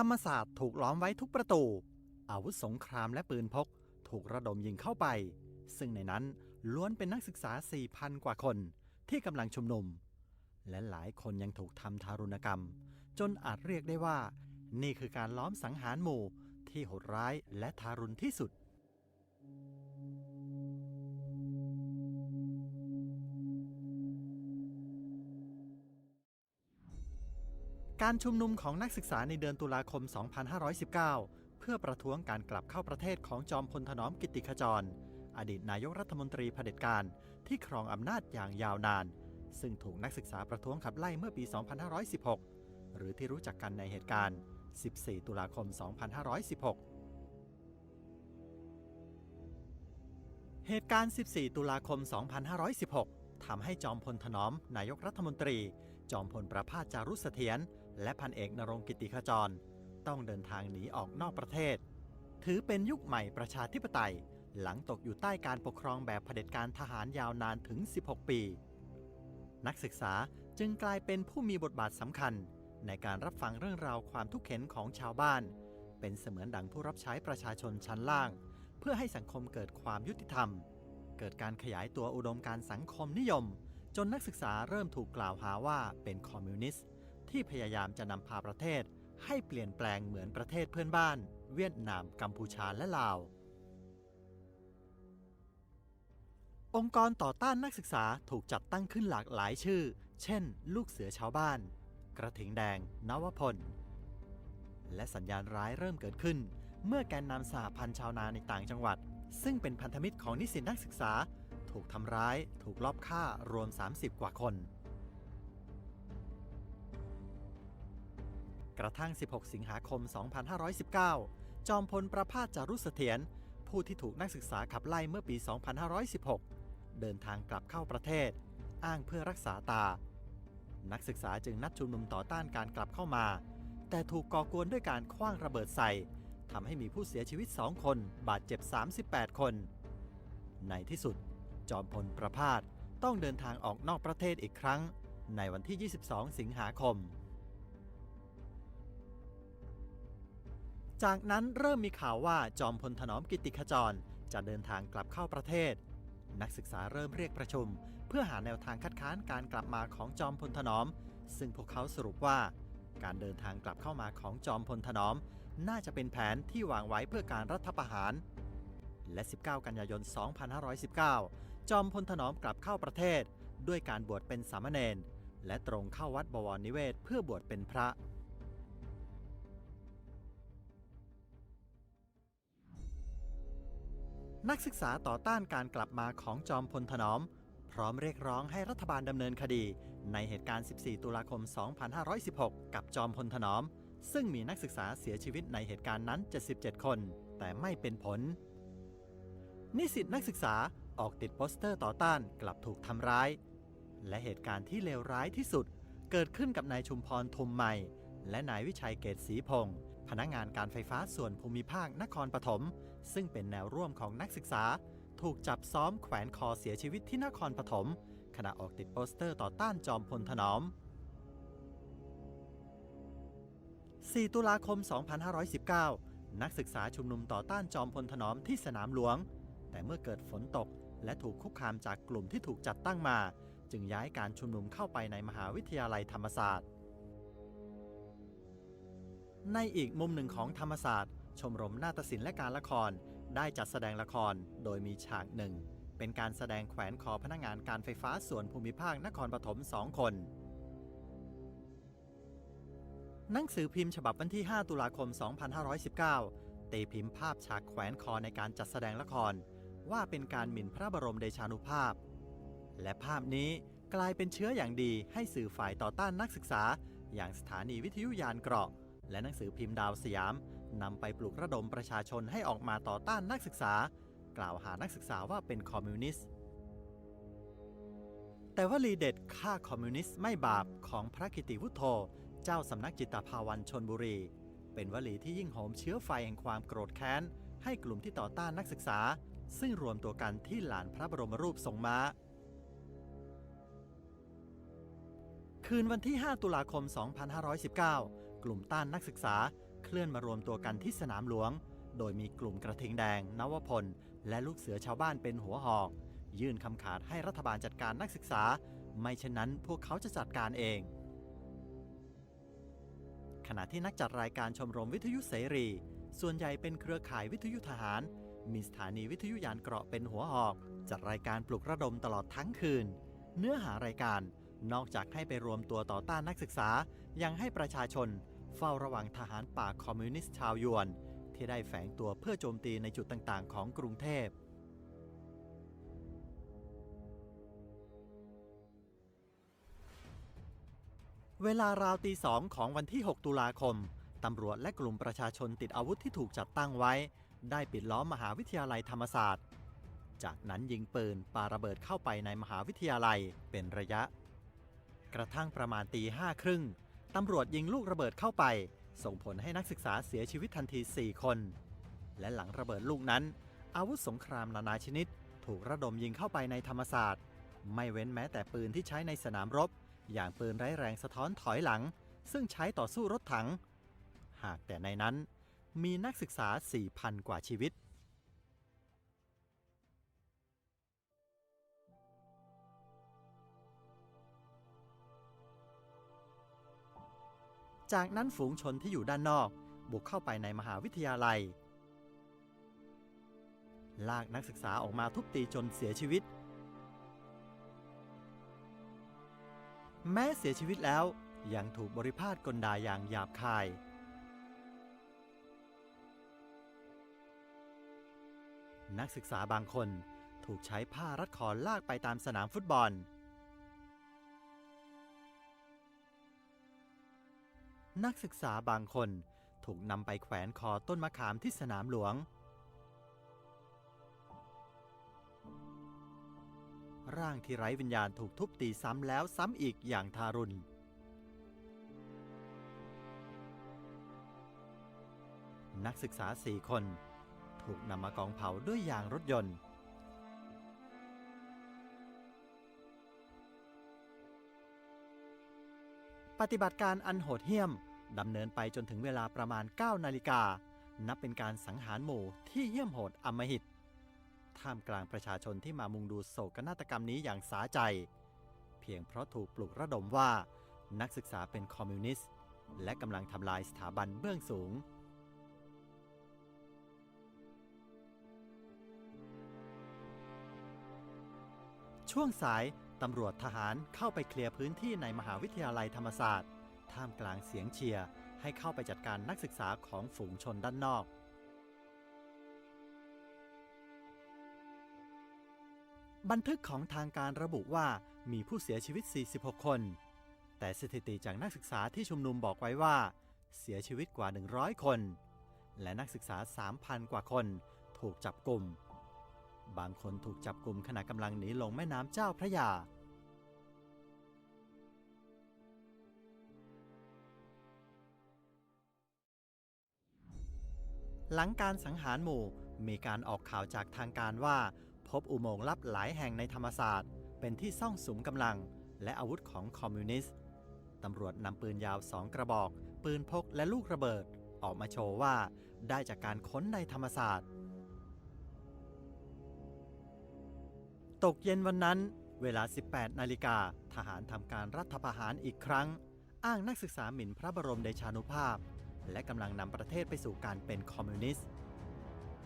ธรรมศาสตร์ถูกล้อมไว้ทุกประตู อาวุธสงครามและปืนพก ถูกระดมยิงเข้าไป ซึ่งในนั้นล้วนเป็นนักศึกษา 4,000 กว่าคนที่กำลังชุมนุม และหลายคนยังถูกทำทารุณกรรม จนอาจเรียกได้ว่า นี่คือการล้อมสังหารหมู่ที่โหดร้ายและทารุณที่สุด การชุมนุมของนักศึกษาในเดือนตุลาคม 2519 เพื่อประท้วงการกลับเข้าประเทศของจอมพลถนอมกิติขจร อดีตนายกรัฐมนตรีเผด็จการที่ครองอำนาจอย่างยาวนาน ซึ่งถูกนักศึกษาประท้วงขับไล่เมื่อปี 2516 หรือที่รู้จักกันในเหตุการณ์ 14 ตุลาคม 2516เหตุการณ์ 14 ตุลาคม 2516 ทำให้จอมพลถนอม นายกรัฐมนตรี จอมพลประภาสจารุเสถียร และพันเอกนรงกิติขจร ต้องเดินทางหนีออกนอกประเทศ ถือเป็นยุคใหม่ประชาธิปไตย หลังตกอยู่ใต้การปกครองแบบเผด็จการทหารยาวนานถึง 16 ปี นักศึกษาจึงกลายเป็นผู้มีบทบาทสำคัญ ในการรับฟังเรื่องราวความทุกข์เข็นของชาวบ้าน เป็นเสมือนดังผู้รับใช้ประชาชนชั้นล่าง เพื่อให้สังคมเกิดความยุติธรรม เกิดการขยายตัวอุดมการสังคมนิยม จนนักศึกษาเริ่มถูกกล่าวหาว่าเป็นคอมมิวนิสต์ ที่พยายามจะนำพาประเทศ ให้เปลี่ยนแปลงเหมือนประเทศเพื่อนบ้าน เวียดนามกัมพูชาและลาว องค์กรต่อต้านนักศึกษาถูกจัดตั้งขึ้นหลากหลายชื่อ เช่น ลูกเสือชาวบ้าน กระถิงแดง นวพล และสัญญาณร้ายเริ่มเกิดขึ้น เมื่อแกนนำสหพันธ์ชาวนาในต่างจังหวัด ซึ่งเป็นพันธมิตรของนิสิตนักศึกษา ถูกทำร้าย ถูกลอบฆ่ารวม 30 กว่าคน กระทั่ง 16 สิงหาคม 2519 จอมพลประภาสจารุเสถียรผู้ที่ถูกนักศึกษาขับไล่เมื่อปี 2516 เดินทางกลับเข้าประเทศ อ้างเพื่อรักษาตา นักศึกษาจึงนัดชุมนุมต่อต้านการกลับเข้ามา แต่ถูกก่อกวนด้วยการคว้างระเบิดใส่ทำให้มีผู้เสียชีวิต 2 คน บาดเจ็บ 38 คน ในที่สุด จอมพลประพาสต้องเดินทางออกนอกประเทศอีกครั้ง ในวันที่ 22 สิงหาคม จากนั้นเริ่มมีข่าวว่าจอมพลถนอมกิติขจร จะเดินทางกลับเข้าประเทศ นักศึกษาเริ่มเรียกประชุม เพื่อหาแนวทางคัดค้านการกลับมาของจอมพลถนอม ซึ่งพวกเขาสรุปว่า การเดินทางกลับเข้ามาของจอมพลถนอม น่าจะเป็นแผนที่วางไว้เพื่อการรัฐประหาร และ 19 กันยายน 2519 จอมพลถนอมกลับเข้าประเทศ ด้วยการบวชเป็นสามเณรและตรงเข้าวัดบวรนิเวศเพื่อบวชเป็นพระ นักศึกษาต่อต้านการกลับมาของจอมพลถนอม พร้อมเรียกร้องให้รัฐบาลดำเนินคดี ในเหตุการณ์ 14 ตุลาคม 2516 กับจอมพลถนอม ซึ่งมีนักศึกษาเสียชีวิตในเหตุการณ์นั้น 77 คน แต่ไม่เป็นผล นิสิตนักศึกษาออกติดโปสเตอร์ต่อต้านกลับถูกทำร้าย และเหตุการณ์ที่เลวร้ายที่สุด เกิดขึ้นกับนายชุมพรทุมใหม่ และนายวิชัยเกตศรีพงศ์พนักงานการไฟฟ้าส่วนภูมิภาคนครปฐม ซึ่งเป็นแนวร่วมของนักศึกษา ถูกจับซ้อมแขวนคอเสียชีวิตที่นครปฐมขณะออกติดโปสเตอร์ต่อต้านจอมพลถนอม 4 ตุลาคม 2519 นักศึกษาชุมนุมต่อต้านจอมพลถนอมที่สนามหลวง แต่เมื่อเกิดฝนตกและถูกคุกคามจากกลุ่มที่ถูกจัดตั้งมา จึงย้ายการชุมนุมเข้าไปในมหาวิทยาลัยธรรมศาสตร์ ในอีกมุมหนึ่งของธรรมศาสตร์ ชมรมนาฏศิลป์และการละคร ได้จัดแสดงละคร โดยมีฉากหนึ่ง เป็นการแสดงแขวนคอพนักงานการไฟฟ้าส่วนภูมิภาคนครปฐมสองคน หนังสือพิมพ์ฉบับวันที่ 5 ตุลาคม 2519 ตีพิมพ์ภาพฉากแขวนคอในการจัดแสดงละคร ว่าเป็นการหมิ่นพระบรมเดชานุภาพ และภาพนี้กลายเป็นเชื้ออย่างดีให้สื่อฝ่ายต่อต้านนักศึกษา อย่างสถานีวิทยุยานเกราะ และหนังสือพิมพ์ดาวสยาม นำไปปลุกระดมประชาชนให้ออกมาต่อต้านนักศึกษา กล่าวหานักศึกษาว่าเป็นคอมมิวนิสต์ แต่ว่าลีเด็ดฆ่าคอมมิวนิสต์ไม่บาปของพระกิติวุฒโธ เจ้าสำนักจิตภาวันชนบุรี เป็นวลีที่ยิ่งโหมเชื้อไฟแห่งความโกรธแค้น ให้กลุ่มที่ต่อต้านนักศึกษา ซึ่งรวมตัวกันที่หลานพระบรมรูปทรงม้าคืนวันที่ 5 ตุลาคม 2519 กลุ่มต้านนักศึกษา เคลื่อนมารวมตัวกันที่สนามหลวง โดยมีกลุ่มกระทิงแดง นวพล และลูกเสือชาวบ้านเป็นหัวหอก ยื่นคำขาดให้รัฐบาลจัดการนักศึกษา ไม่เช่นนั้นพวกเขาจะจัดการเอง ขณะที่นักจัดรายการชมรมวิทยุเสรี ส่วนใหญ่เป็นเครือข่ายวิทยุทหาร มีสถานีวิทยุยานเกราะเป็นหัวหอก จัดรายการปลุกระดมตลอดทั้งคืน เนื้อหารายการนอกจากให้ไปรวมตัวต่อต้านนักศึกษา ยังให้ประชาชน เฝ้าระวังทหารป่าคอมมิวนิสต์ชาวยวน ที่ได้แฝงตัวเพื่อโจมตีในจุดต่างๆ ของกรุงเทพ เวลาราวตีสองของวันที่ 6 ตุลาคม ตำรวจและกลุ่มประชาชนติดอาวุธที่ถูกจัดตั้งไว้ ได้ปิดล้อมมหาวิทยาลัยธรรมศาสตร์ จากนั้นยิงปืนปาระเบิดเข้าไปในมหาวิทยาลัยเป็นระยะ กระทั่งประมาณตีห้าครึ่ง ตำรวจยิงลูกระเบิดเข้าไป ส่งผลให้นักศึกษาเสียชีวิตทันที 4 คน และหลังระเบิดลูกนั้น อาวุธสงครามนานาชนิด ถูกระดมยิงเข้าไปในธรรมศาสตร์ ไม่เว้นแม้แต่ปืนที่ใช้ในสนามรบ อย่างปืนไร้แรงสะท้อนถอยหลัง ซึ่งใช้ต่อสู้รถถัง หากแต่ในนั้นมีนักศึกษา 4,000 กว่าชีวิต จากนั้นฝูงชนที่อยู่ด้านนอก บุกเข้าไปในมหาวิทยาลัย ลากนักศึกษาออกมาทุบตีจนเสียชีวิต แม้เสียชีวิตแล้วยังถูกบริพาทกลดาอย่างหยาบคาย นักศึกษาบางคนถูกใช้ผ้ารัดคอลากไปตามสนามฟุตบอล นักศึกษาบางคนถูกนำไปแขวนคอต้นมะขามที่สนามหลวง ร่างที่ไร้วิญญาณถูกทุบตีซ้ำแล้วซ้ำอีกอย่างทารุณ นักศึกษาสี่คน ถูกนำมากองเผาด้วยยางรถยนต์ ปฏิบัติการอันโหดเหี้ยมดำเนินไปจนถึงเวลาประมาณ 9 นาฬิกา นับเป็นการสังหารหมู่ที่เหี้ยมโหดอำมหิต ท่ามกลางประชาชนที่มามุงดูโศกนาฏกรรมนี้อย่างสาใจ เพียงเพราะถูกปลุกระดมว่า นักศึกษาเป็นคอมมิวนิสต์ และกำลังทำลายสถาบันเบื้องสูง ช่วงสาย ตำรวจทหารเข้าไปเคลียร์พื้นที่ในมหาวิทยาลัยธรรมศาสตร์ ท่ามกลางเสียงเชียร์ให้เข้าไปจัดการนักศึกษาของฝูงชนด้านนอก บันทึกของทางการระบุว่ามีผู้เสียชีวิต 46 คน แต่สถิติจากนักศึกษาที่ชุมนุมบอกไว้ว่า เสียชีวิตกว่า 100 คน และนักศึกษา 3,000 กว่าคน ถูกจับกลุ่ม บางคนถูกจับกลุ่มขณะกำลังหนีลงแม่น้ำเจ้าพระยา หลังการสังหารหมู่มีการออกข่าวจากทางการว่า พบอุโมงค์ลับหลายแห่งในธรรมศาสตร์ เป็นที่ซ่องสุมกำลัง และอาวุธของคอมมิวนิสต์ตำรวจนำปืนยาวสองกระบอก ปืนพกและลูกระเบิด ออกมาโชว์ว่า ได้จากการค้นในธรรมศาสตร์ ตกเย็นวันนั้น เวลา 18 นาฬิกาทหารทำการรัฐประหารอีกครั้ง อ้างนักศึกษาหมิ่นพระบรมเดชานุภาพ และกำลังนำประเทศไปสู่การเป็นคอมมิวนิสต์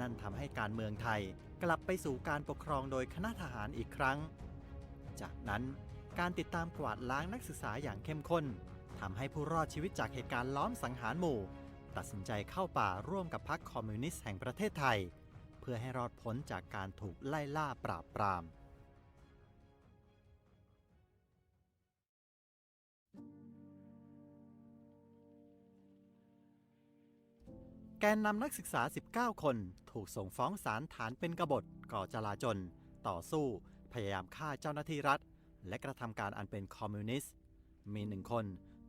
นั่นทำให้การเมืองไทยกลับไปสู่การปกครองโดยคณะทหารอีกครั้ง จากนั้นการติดตามกวาดล้างนักศึกษาอย่างเข้มข้นทำให้ผู้รอดชีวิตจากเหตุการณ์ล้อมสังหารหมู่ ตัดสินใจเข้าป่าร่วมกับพรรคคอมมิวนิสต์แห่งประเทศไทย เพื่อให้รอดพ้นจากการถูกไล่ล่าปราบปราม แกนนำนักศึกษา 19 คน ถูกส่งฟ้องศาลฐานเป็นกบฏ ก่อจลาจล ต่อสู้ พยายามฆ่าเจ้าหน้าที่รัฐ และกระทำการอันเป็นคอมมิวนิสต์ มีหนึ่งคน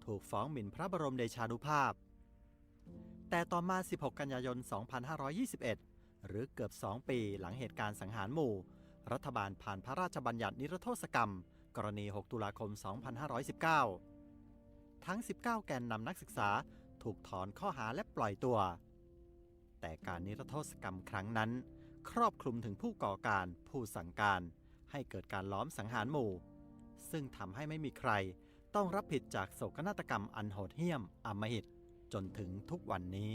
ถูกฟ้องหมิ่นพระบรมเดชานุภาพ แต่ต่อมา 16 กันยายน 2521 หรือเกือบ 2 ปีหลังเหตุการณ์สังหารหมู่ รัฐบาลผ่านพระราชบัญญัตินิรโทษกรรม กรณี 6 ตุลาคม 2519 ทั้ง 19 แกนนำนักศึกษา ถูกถอนข้อหาและปล่อยตัว แต่การนิรโทษกรรมครั้งนั้น ครอบคลุมถึงผู้ก่อการผู้สั่งการ ให้เกิดการล้อมสังหารหมู่ ซึ่งทำให้ไม่มีใครต้องรับผิดจากโศกนาฏกรรมอันโหดเหี้ยมอำมหิตจนถึงทุกวันนี้